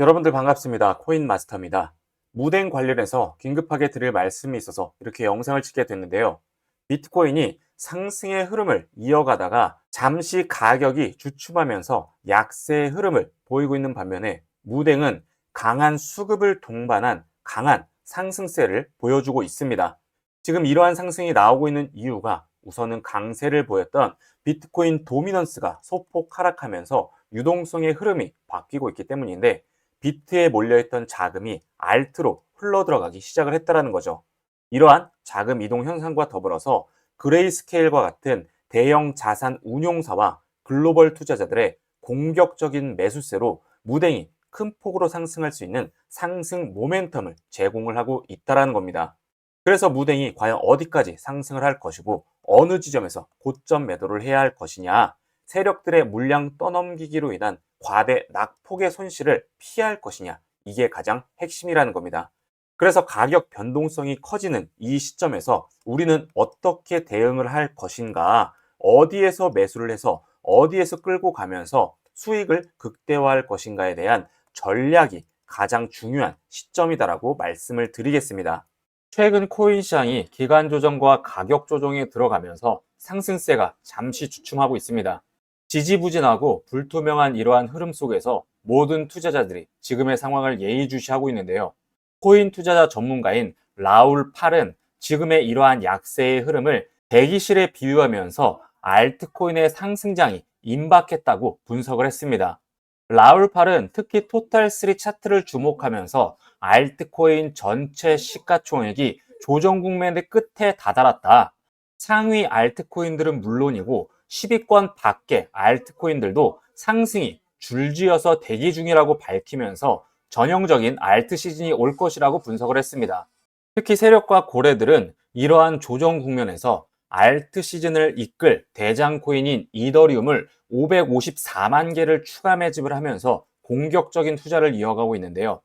여러분들 반갑습니다. 코인 마스터입니다. 무댕 관련해서 긴급하게 드릴 말씀이 있어서 이렇게 영상을 찍게 됐는데요. 비트코인이 상승의 흐름을 이어가다가 잠시 가격이 주춤하면서 약세의 흐름을 보이고 있는 반면에 무댕은 강한 수급을 동반한 강한 상승세를 보여주고 있습니다. 지금 이러한 상승이 나오고 있는 이유가 우선은 강세를 보였던 비트코인 도미넌스가 소폭 하락하면서 유동성의 흐름이 바뀌고 있기 때문인데 비트에 몰려있던 자금이 알트로 흘러 들어가기 시작을 했다는 거죠. 이러한 자금 이동 현상과 더불어서 그레이스케일과 같은 대형 자산 운용사와 글로벌 투자자들의 공격적인 매수세로 무댕이 큰 폭으로 상승할 수 있는 상승 모멘텀을 제공을 하고 있다는 겁니다. 그래서 무댕이 과연 어디까지 상승을 할 것이고 어느 지점에서 고점 매도를 해야 할 것이냐 세력들의 물량 떠넘기기로 인한 과대 낙폭의 손실을 피할 것이냐 이게 가장 핵심이라는 겁니다. 그래서 가격 변동성이 커지는 이 시점에서 우리는 어떻게 대응을 할 것인가 어디에서 매수를 해서 어디에서 끌고 가면서 수익을 극대화할 것인가에 대한 전략이 가장 중요한 시점이다라고 말씀을 드리겠습니다. 최근 코인 시장이 기간 조정과 가격 조정에 들어가면서 상승세가 잠시 주춤하고 있습니다. 지지부진하고 불투명한 이러한 흐름 속에서 모든 투자자들이 지금의 상황을 예의주시하고 있는데요. 코인 투자자 전문가인 라울 팔은 지금의 이러한 약세의 흐름을 대기실에 비유하면서 알트코인의 상승장이 임박했다고 분석을 했습니다. 라울 팔은 특히 토탈3 차트를 주목하면서 알트코인 전체 시가총액이 조정 국면의 끝에 다다랐다. 상위 알트코인들은 물론이고 10위권 밖의 알트코인들도 상승이 줄지어서 대기 중이라고 밝히면서 전형적인 알트 시즌이 올 것이라고 분석을 했습니다. 특히 세력과 고래들은 이러한 조정 국면에서 알트 시즌을 이끌 대장 코인인 이더리움을 554만 개를 추가 매집을 하면서 공격적인 투자를 이어가고 있는데요.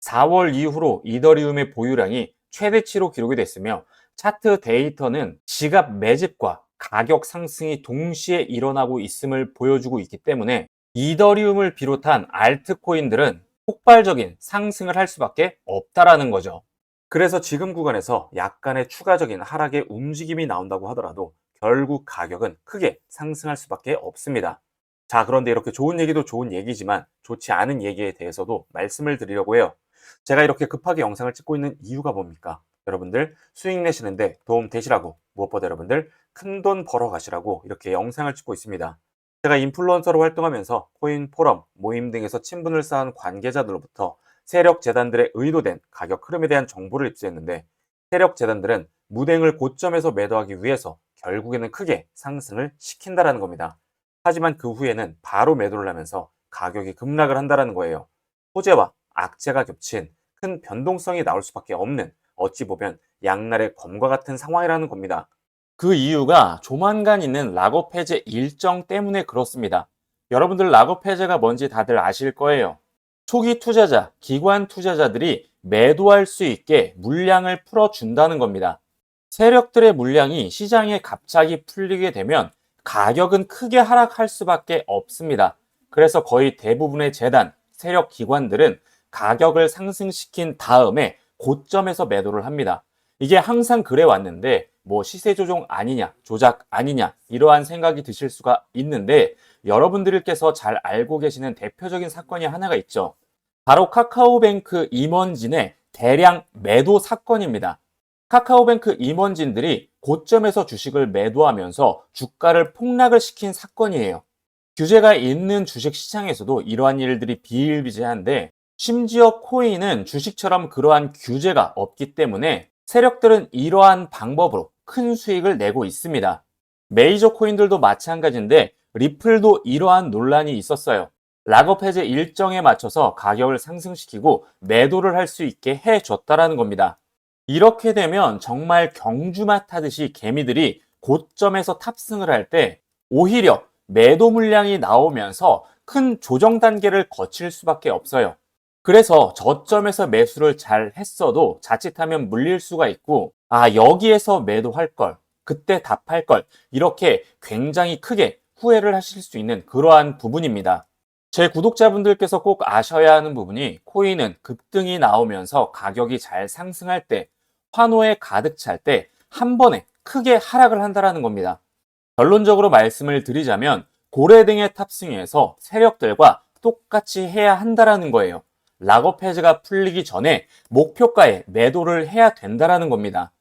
4월 이후로 이더리움의 보유량이 최대치로 기록이 됐으며 차트 데이터는 지갑 매집과 가격 상승이 동시에 일어나고 있음을 보여주고 있기 때문에 이더리움을 비롯한 알트코인들은 폭발적인 상승을 할 수밖에 없다라는 거죠. 그래서 지금 구간에서 약간의 추가적인 하락의 움직임이 나온다고 하더라도 결국 가격은 크게 상승할 수밖에 없습니다. 자, 그런데 이렇게 좋은 얘기도 좋은 얘기지만 좋지 않은 얘기에 대해서도 말씀을 드리려고 해요. 제가 이렇게 급하게 영상을 찍고 있는 이유가 뭡니까? 여러분들 수익 내시는데 도움 되시라고 무엇보다 여러분들 큰 돈 벌어 가시라고 이렇게 영상을 찍고 있습니다. 제가 인플루언서로 활동하면서 코인 포럼, 모임 등에서 친분을 쌓은 관계자들로부터 세력 재단들의 의도된 가격 흐름에 대한 정보를 입수했는데 세력 재단들은 무댕을 고점에서 매도하기 위해서 결국에는 크게 상승을 시킨다라는 겁니다. 하지만 그 후에는 바로 매도를 하면서 가격이 급락을 한다라는 거예요. 호재와 악재가 겹친 큰 변동성이 나올 수밖에 없는 어찌 보면 양날의 검과 같은 상황이라는 겁니다. 그 이유가 조만간 있는 락업 해제 일정 때문에 그렇습니다. 여러분들 락업 해제가 뭔지 다들 아실 거예요. 초기 투자자, 기관 투자자들이 매도할 수 있게 물량을 풀어준다는 겁니다. 세력들의 물량이 시장에 갑자기 풀리게 되면 가격은 크게 하락할 수밖에 없습니다. 그래서 거의 대부분의 재단, 세력 기관들은 가격을 상승시킨 다음에 고점에서 매도를 합니다. 이게 항상 그래 왔는데 뭐 시세 조정 아니냐, 조작 아니냐 이러한 생각이 드실 수가 있는데 여러분들께서 잘 알고 계시는 대표적인 사건이 하나가 있죠. 바로 카카오뱅크 임원진의 대량 매도 사건입니다. 카카오뱅크 임원진들이 고점에서 주식을 매도하면서 주가를 폭락을 시킨 사건이에요. 규제가 있는 주식 시장에서도 이러한 일들이 비일비재한데 심지어 코인은 주식처럼 그러한 규제가 없기 때문에 세력들은 이러한 방법으로 큰 수익을 내고 있습니다. 메이저 코인들도 마찬가지인데 리플도 이러한 논란이 있었어요. 락업 해제 일정에 맞춰서 가격을 상승시키고 매도를 할 수 있게 해줬다라는 겁니다. 이렇게 되면 정말 경주마 타듯이 개미들이 고점에서 탑승을 할 때 오히려 매도 물량이 나오면서 큰 조정 단계를 거칠 수밖에 없어요. 그래서 저점에서 매수를 잘 했어도 자칫하면 물릴 수가 있고, 아, 여기에서 매도할 걸, 그때 답할 걸, 이렇게 굉장히 크게 후회를 하실 수 있는 그러한 부분입니다. 제 구독자분들께서 꼭 아셔야 하는 부분이 코인은 급등이 나오면서 가격이 잘 상승할 때, 환호에 가득 찰 때 한 번에 크게 하락을 한다라는 겁니다. 결론적으로 말씀을 드리자면 고래등에 탑승해서 세력들과 똑같이 해야 한다라는 거예요. 락업 해제가 풀리기 전에 목표가에 매도를 해야 된다라는 겁니다.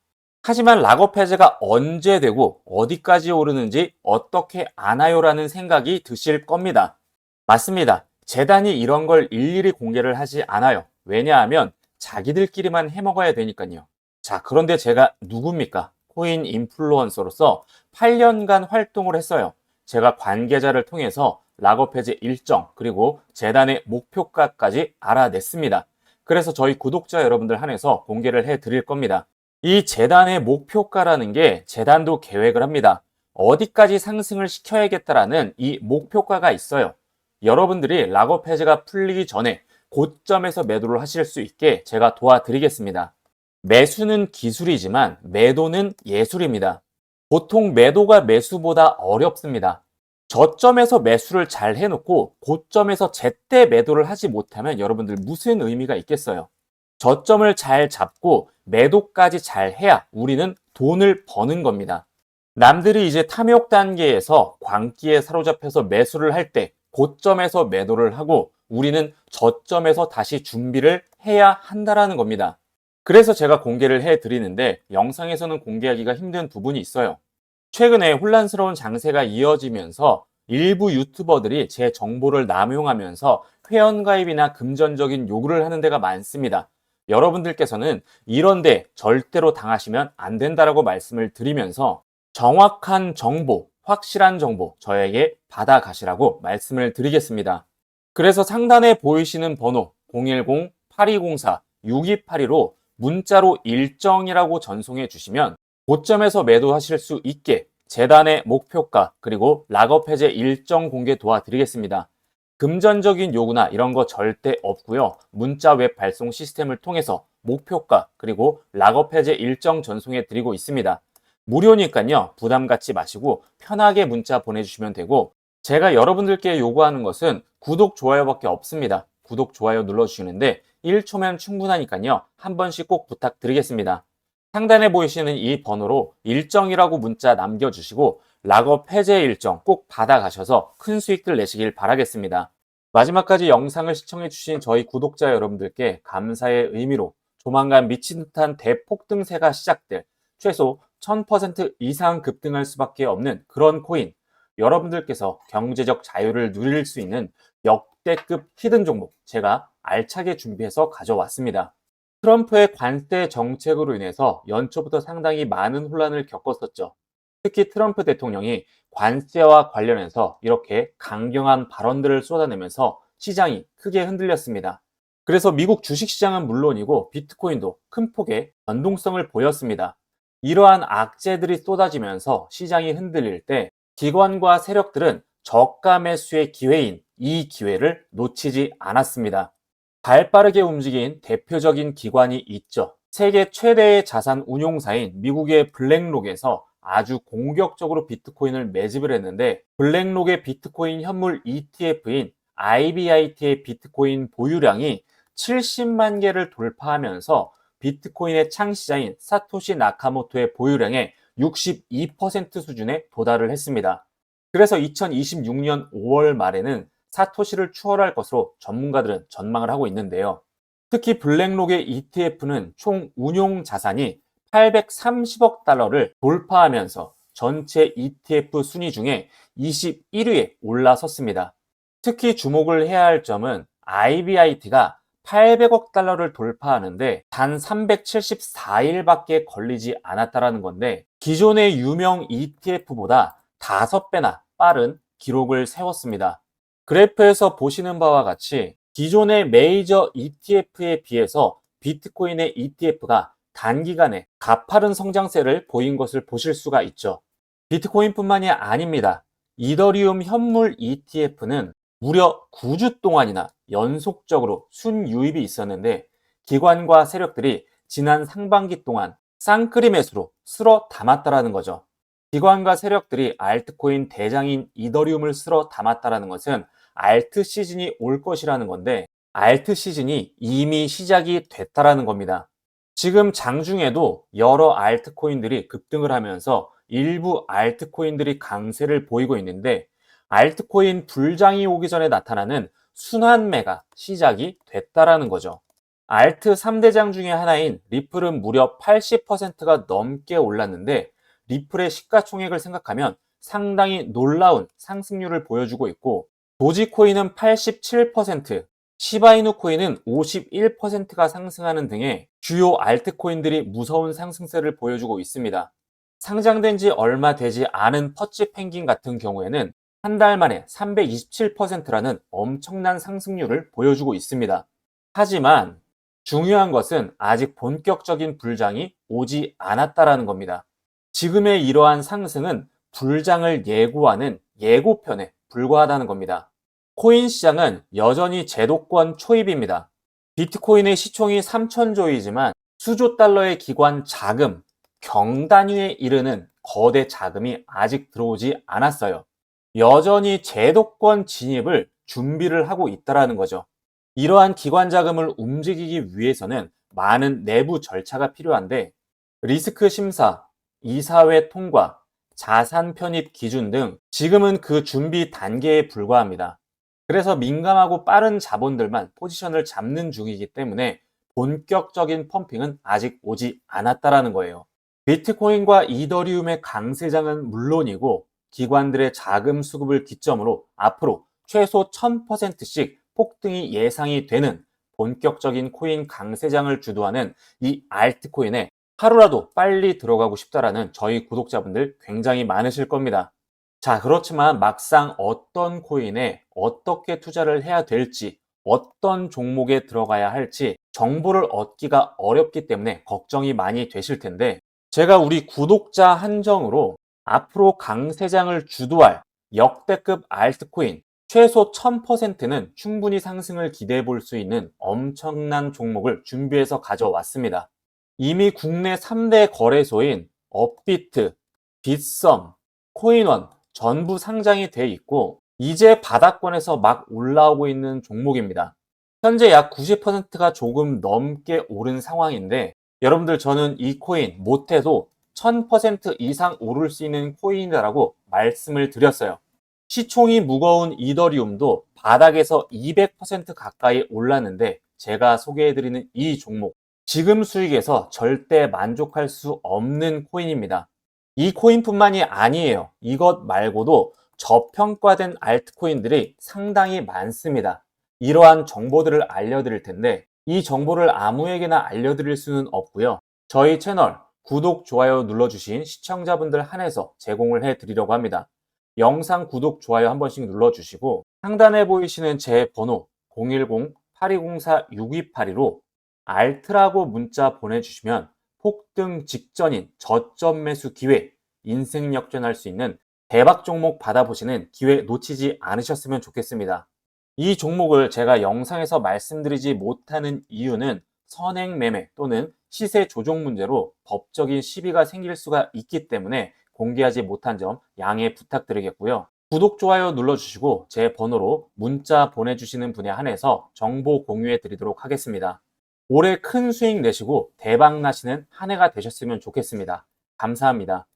하지만 락업 해제가 언제 되고 어디까지 오르는지 어떻게 아나요라는 생각이 드실 겁니다. 맞습니다. 재단이 이런 걸 일일이 공개를 하지 않아요. 왜냐하면 자기들끼리만 해먹어야 되니까요. 자, 그런데 제가 누굽니까? 코인 인플루언서로서 8년간 활동을 했어요. 제가 관계자를 통해서 락업 해제 일정 그리고 재단의 목표가까지 알아냈습니다. 그래서 저희 구독자 여러분들 한해서 공개를 해 드릴 겁니다. 이 재단의 목표가라는 게 재단도 계획을 합니다. 어디까지 상승을 시켜야겠다라는 이 목표가가 있어요. 여러분들이 락업 해제가 풀리기 전에 고점에서 매도를 하실 수 있게 제가 도와드리겠습니다. 매수는 기술이지만 매도는 예술입니다. 보통 매도가 매수보다 어렵습니다. 저점에서 매수를 잘 해놓고 고점에서 제때 매도를 하지 못하면 여러분들 무슨 의미가 있겠어요? 저점을 잘 잡고 매도까지 잘 해야 우리는 돈을 버는 겁니다. 남들이 이제 탐욕 단계에서 광기에 사로잡혀서 매수를 할 때 고점에서 매도를 하고 우리는 저점에서 다시 준비를 해야 한다라는 겁니다. 그래서 제가 공개를 해 드리는데 영상에서는 공개하기가 힘든 부분이 있어요. 최근에 혼란스러운 장세가 이어지면서 일부 유튜버들이 제 정보를 남용하면서 회원가입이나 금전적인 요구를 하는 데가 많습니다. 여러분들께서는 이런데 절대로 당하시면 안 된다라고 말씀을 드리면서 정확한 정보, 확실한 정보 저에게 받아가시라고 말씀을 드리겠습니다. 그래서 상단에 보이시는 번호 010-8204-6282로 문자로 일정이라고 전송해 주시면 고점에서 매도하실 수 있게 재단의 목표가 그리고 락업 해제 일정 공개 도와드리겠습니다. 금전적인 요구나 이런 거 절대 없고요. 문자 웹 발송 시스템을 통해서 목표가 그리고 락업 해제 일정 전송해 드리고 있습니다. 무료니까요. 부담 갖지 마시고 편하게 문자 보내주시면 되고 제가 여러분들께 요구하는 것은 구독, 좋아요밖에 없습니다. 구독, 좋아요 눌러주시는데 1초면 충분하니까요. 한 번씩 꼭 부탁드리겠습니다. 상단에 보이시는 이 번호로 일정이라고 문자 남겨주시고 락업 해제 일정 꼭 받아가셔서 큰 수익들 내시길 바라겠습니다. 마지막까지 영상을 시청해주신 저희 구독자 여러분들께 감사의 의미로 조만간 미친 듯한 대폭등세가 시작될 최소 1000% 이상 급등할 수밖에 없는 그런 코인 여러분들께서 경제적 자유를 누릴 수 있는 역대급 히든 종목 제가 알차게 준비해서 가져왔습니다. 트럼프의 관세 정책으로 인해서 연초부터 상당히 많은 혼란을 겪었었죠. 특히 트럼프 대통령이 관세와 관련해서 이렇게 강경한 발언들을 쏟아내면서 시장이 크게 흔들렸습니다. 그래서 미국 주식시장은 물론이고 비트코인도 큰 폭의 변동성을 보였습니다. 이러한 악재들이 쏟아지면서 시장이 흔들릴 때 기관과 세력들은 저가 매수의 기회인 이 기회를 놓치지 않았습니다. 발 빠르게 움직인 대표적인 기관이 있죠. 세계 최대의 자산 운용사인 미국의 블랙록에서 아주 공격적으로 비트코인을 매집을 했는데 블랙록의 비트코인 현물 ETF인 IBIT의 비트코인 보유량이 70만 개를 돌파하면서 비트코인의 창시자인 사토시 나카모토의 보유량의 62% 수준에 도달을 했습니다. 그래서 2026년 5월 말에는 사토시를 추월할 것으로 전문가들은 전망을 하고 있는데요. 특히 블랙록의 ETF는 총 운용 자산이 830억 달러를 돌파하면서 전체 ETF 순위 중에 21위에 올라섰습니다. 특히 주목을 해야 할 점은 IBIT가 800억 달러를 돌파하는데 단 374일밖에 걸리지 않았다라는 건데 기존의 유명 ETF보다 5배나 빠른 기록을 세웠습니다. 그래프에서 보시는 바와 같이 기존의 메이저 ETF에 비해서 비트코인의 ETF가 단기간에 가파른 성장세를 보인 것을 보실 수가 있죠. 비트코인뿐만이 아닙니다. 이더리움 현물 ETF는 무려 9주 동안이나 연속적으로 순유입이 있었는데 기관과 세력들이 지난 상반기 동안 쌍크리 매수로 쓸어 담았다라는 거죠. 기관과 세력들이 알트코인 대장인 이더리움을 쓸어 담았다라는 것은 알트 시즌이 올 것이라는 건데 알트 시즌이 이미 시작이 됐다라는 겁니다. 지금 장중에도 여러 알트코인들이 급등을 하면서 일부 알트코인들이 강세를 보이고 있는데 알트코인 불장이 오기 전에 나타나는 순환매가 시작이 됐다라는 거죠. 알트 3대장 중에 하나인 리플은 무려 80%가 넘게 올랐는데 리플의 시가총액을 생각하면 상당히 놀라운 상승률을 보여주고 있고 도지코인은 87%, 시바이누 코인은 51%가 상승하는 등의 주요 알트코인들이 무서운 상승세를 보여주고 있습니다. 상장된 지 얼마 되지 않은 퍼치 펭귄 같은 경우에는 한 달 만에 327%라는 엄청난 상승률을 보여주고 있습니다. 하지만 중요한 것은 아직 본격적인 불장이 오지 않았다라는 겁니다. 지금의 이러한 상승은 불장을 예고하는 예고편에 불과하다는 겁니다. 코인 시장은 여전히 제도권 초입입니다. 비트코인의 시총이 3천조이지만 수조 달러의 기관 자금, 경단위에 이르는 거대 자금이 아직 들어오지 않았어요. 여전히 제도권 진입을 준비를 하고 있다라는 거죠. 이러한 기관 자금을 움직이기 위해서는 많은 내부 절차가 필요한데 리스크 심사, 이사회 통과, 자산 편입 기준 등 지금은 그 준비 단계에 불과합니다. 그래서 민감하고 빠른 자본들만 포지션을 잡는 중이기 때문에 본격적인 펌핑은 아직 오지 않았다라는 거예요. 비트코인과 이더리움의 강세장은 물론이고 기관들의 자금 수급을 기점으로 앞으로 최소 1000%씩 폭등이 예상이 되는 본격적인 코인 강세장을 주도하는 이 알트코인에 하루라도 빨리 들어가고 싶다라는 저희 구독자분들 굉장히 많으실 겁니다. 자, 그렇지만 막상 어떤 코인에 어떻게 투자를 해야 될지, 어떤 종목에 들어가야 할지 정보를 얻기가 어렵기 때문에 걱정이 많이 되실 텐데, 제가 우리 구독자 한정으로 앞으로 강세장을 주도할 역대급 알트코인 최소 1000%는 충분히 상승을 기대해 볼 수 있는 엄청난 종목을 준비해서 가져왔습니다. 이미 국내 3대 거래소인 업비트, 빗썸, 코인원 전부 상장이 돼 있고 이제 바닥권에서 막 올라오고 있는 종목입니다. 현재 약 90%가 조금 넘게 오른 상황인데 여러분들 저는 이 코인 못해도 1000% 이상 오를 수 있는 코인이라고 말씀을 드렸어요. 시총이 무거운 이더리움도 바닥에서 200% 가까이 올랐는데 제가 소개해드리는 이 종목 지금 수익에서 절대 만족할 수 없는 코인입니다. 이 코인뿐만이 아니에요. 이것 말고도 저평가된 알트코인들이 상당히 많습니다. 이러한 정보들을 알려드릴 텐데 이 정보를 아무에게나 알려드릴 수는 없고요. 저희 채널 구독, 좋아요 눌러주신 시청자분들 한해서 제공을 해드리려고 합니다. 영상 구독, 좋아요 한 번씩 눌러주시고 상단에 보이시는 제 번호 010-8204-6282로 알트라고 문자 보내주시면 폭등 직전인 저점 매수 기회, 인생 역전할 수 있는 대박 종목 받아보시는 기회 놓치지 않으셨으면 좋겠습니다. 이 종목을 제가 영상에서 말씀드리지 못하는 이유는 선행 매매 또는 시세 조정 문제로 법적인 시비가 생길 수가 있기 때문에 공개하지 못한 점 양해 부탁드리겠고요. 구독, 좋아요 눌러주시고 제 번호로 문자 보내주시는 분에 한해서 정보 공유해 드리도록 하겠습니다. 올해 큰 수익 내시고 대박 나시는 한 해가 되셨으면 좋겠습니다. 감사합니다.